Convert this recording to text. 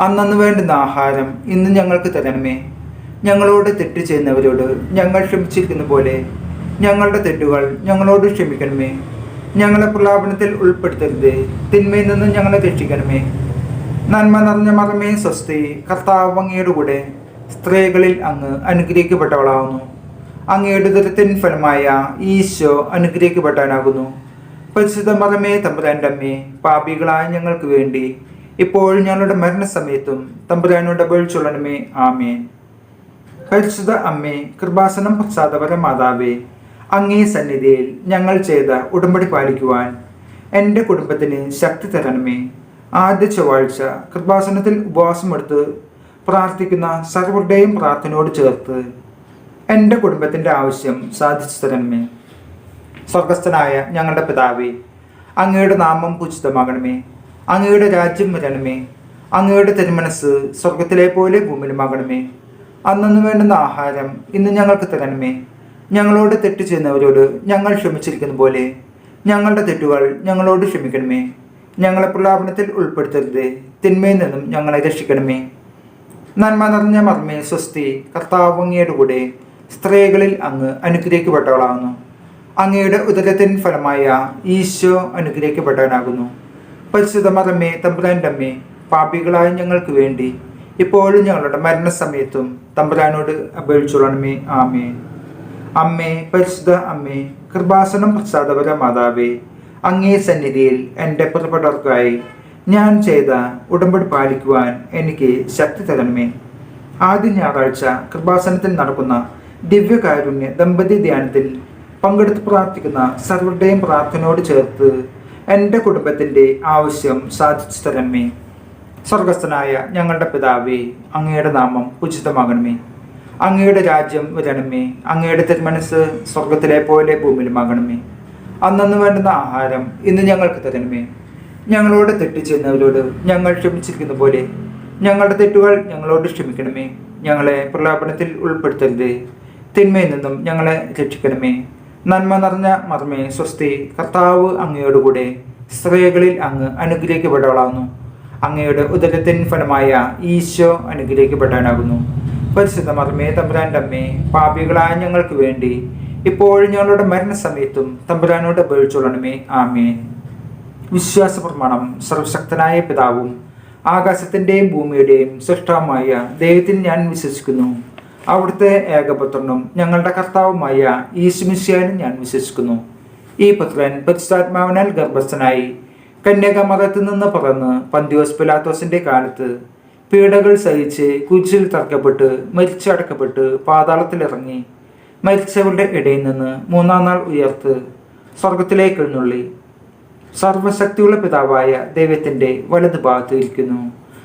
അന്നന്ന് വേണ്ടുന്ന ആഹാരം ഇന്ന് ഞങ്ങൾക്ക് തരണമേ. ഞങ്ങളോട് തെറ്റ് ചെയ്യുന്നവരോട് ഞങ്ങൾ ക്ഷമിച്ചിരിക്കുന്ന പോലെ ഞങ്ങളുടെ തെറ്റുകൾ ഞങ്ങളോട് ക്ഷമിക്കണമേ. ഞങ്ങളെ പ്രലാപനത്തിൽ ഉൾപ്പെടുത്തരുത്. തിന്മയിൽ നിന്ന് ഞങ്ങളെ രക്ഷിക്കണമേ. നന്മ നിറഞ്ഞ മറമേ സ്വസ്തി കർത്താവ് അങ്ങയുടെ കൂടെ സ്ത്രീകളിൽ അങ്ങ് അനുഗ്രഹിക്കപ്പെട്ടവളാവുന്നു. അങ്ങയുടെ ദുരത്തിൻ ഫലമായ ഈശോ അനുഗ്രഹിക്കപ്പെട്ടവനാകുന്നു. പരിശുദ്ധ മറമേ തമ്പുരാന്റെ അമ്മേ പാപികളായ ഞങ്ങൾക്ക് വേണ്ടി ഇപ്പോൾ ഞങ്ങളുടെ മരണസമയത്തും തമ്പുരാനോട് അപേക്ഷിച്ചുള്ളണമേ ആമേൻ. പരിശുദ്ധ അമ്മേ കൃപാസനം പ്രസാദപര മാതാവേ അങ്ങേ സന്നിധിയിൽ ഞങ്ങൾ ചെയ്ത ഉടമ്പടി പാലിക്കുവാൻ എന്റെ കുടുംബത്തിന് ശക്തി തരണമേ. ആദ്യ ചൊവ്വാഴ്ച കൃപാസനത്തിൽ ഉപവാസമെടുത്ത് പ്രാർത്ഥിക്കുന്ന സർവരുടെയും പ്രാർത്ഥനയോട് ചേർത്ത് എന്റെ കുടുംബത്തിന്റെ ആവശ്യം സാധിച്ചു തരണമേ. സ്വർഗസ്ഥനായ ഞങ്ങളുടെ പിതാവേ അങ്ങയുടെ നാമം പൂജിതമാകണമേ അങ്ങയുടെ രാജ്യം വരണമേ. അങ്ങയുടെ തിരുമനസ് സ്വർഗത്തിലെ പോലെ ഭൂമിയിലുമാകണമേ. അന്നു വേണ്ടുന്ന ആഹാരം ഇന്ന് ഞങ്ങൾക്ക് തരണമേ. ഞങ്ങളോട് തെറ്റ് ചെയ്യുന്നവരോട് ഞങ്ങൾ ക്ഷമിച്ചിരിക്കുന്ന പോലെ. ഞങ്ങളുടെ തെറ്റുകൾ ഞങ്ങളോട് ക്ഷമിക്കണമേ. ഞങ്ങളെ പ്രലാപനത്തിൽ ഉൾപ്പെടുത്തരുത്. തിന്മയിൽ നിന്നും ഞങ്ങളെ രക്ഷിക്കണമേ. നന്മ നിറഞ്ഞ മർമ്മേ സ്വസ്തി കർത്താവങ്ങയുടെ കൂടെ സ്ത്രീകളിൽ അങ്ങ് അനുഗ്രഹിക്കപ്പെട്ടവളാകുന്നു. അങ്ങയുടെ ഉദരത്തിൻ ഫലമായ ഈശോ അനുഗ്രഹിക്കപ്പെട്ടവനാകുന്നു. പരിശുദ്ധ മറമ്മേ തമ്പുരാന്റെ അമ്മേ പാപികളായ ഞങ്ങൾക്ക് വേണ്ടി ഇപ്പോഴും ഞങ്ങളുടെ മരണസമയത്തും തമ്പുരാനോട് അപേക്ഷിച്ചോളണമേ ആമേ അമ്മേ പരിശുദ്ധ അമ്മേ കൃപാസനം പ്രസാദപര മാതാവേ അങ്ങേ സന്നിധിയിൽ എന്റെ പുറപ്പെടർക്കായി ഞാൻ ചെയ്ത ഉടമ്പടി പാലിക്കുവാൻ എനിക്ക് ശക്തി തരണമേ. ആദ്യ ഞായറാഴ്ച കൃപാസനത്തിൽ നടക്കുന്ന ദിവ്യകാരുണ്യ ദമ്പതി ധ്യാനത്തിൽ പങ്കെടുത്ത് പ്രാർത്ഥിക്കുന്ന സർവരുടെയും പ്രാർത്ഥനയോട് ചേർത്ത് എന്റെ കുടുംബത്തിന്റെ ആവശ്യം സാധിച്ചു തരണമേ. സ്വർഗസ്ഥനായ ഞങ്ങളുടെ പിതാവേ അങ്ങയുടെ നാമം ഉചിതമാകണമേ. അങ്ങയുടെ രാജ്യം വരണമേ. അങ്ങയുടെ തിരുമനസ് സ്വർഗത്തിലെ പോലെ ഭൂമിയിലുമാകണമേ. അന്നു വേണ്ടുന്ന ആഹാരം ഇന്ന് ഞങ്ങൾക്ക് തരണമേ. ഞങ്ങളോട് തെറ്റ് ഞങ്ങൾ ക്ഷമിച്ചിരിക്കുന്ന പോലെ ഞങ്ങളുടെ തെറ്റുകൾ ഞങ്ങളോട് ക്ഷമിക്കണമേ. ഞങ്ങളെ പ്രലോഭനത്തിൽ ഉൾപ്പെടുത്തരുത്. തിന്മയിൽ നിന്നും ഞങ്ങളെ രക്ഷിക്കണമേ. നന്മ നിറഞ്ഞ മർമ്മേ സ്വസ്തി കർത്താവ് അങ്ങയോടുകൂടെ സ്ത്രീകളിൽ അങ്ങ് അനുഗ്രഹിക്കപ്പെട്ടവളാകുന്നു. അങ്ങയുടെ ഉദരത്തിൻ ഫലമായ ഈശോ അനുഗ്രഹിക്കപ്പെടാനാകുന്നു. പരിശുദ്ധ മർമ്മേ തമ്പുരാന്റെ അമ്മേ പാപികളായ ഞങ്ങൾക്ക് വേണ്ടി ഇപ്പോഴും ഞങ്ങളുടെ മരണസമയത്തും തമ്പുരാനോട് ഉപയോഗിച്ചോളണമേ ആമേ വിശ്വാസ പ്രമാണം സർവശക്തനായ പിതാവും ആകാശത്തിന്റെയും ഭൂമിയുടെയും സൃഷ്ടാവുമായ ദൈവത്തിൽ ഞാൻ വിശ്വസിക്കുന്നു. അവിടുത്തെ ഏകപുത്രനും ഞങ്ങളുടെ കർത്താവുമായ ഈശ്മിഷ്യാനും ഞാൻ വിശ്വസിക്കുന്നു. ഈ പുത്രൻ പരിശുദ്ധാത്മാവിനാൽ ഗർഭസ്ഥനായി കന്യാകമതത്തിൽ നിന്ന് പറന്ന് പന്തിയോസ് പിലാത്തോസിന്റെ കാലത്ത് പീഡകൾ സഹിച്ച് കുരിശിൽ തറക്കപ്പെട്ട് മരിച്ചടക്കപ്പെട്ട് പാതാളത്തിലിറങ്ങി മരിച്ചവരുടെ ഇടയിൽ നിന്ന് മൂന്നാം നാൾ ഉയർത്ത് സ്വർഗത്തിലേക്ക് എഴുന്നള്ളി. സർവശക്തിയുള്ള പിതാവായ ദൈവത്തിന്റെ വലതുഭാഗത്ത് ഇരിക്കുന്നു.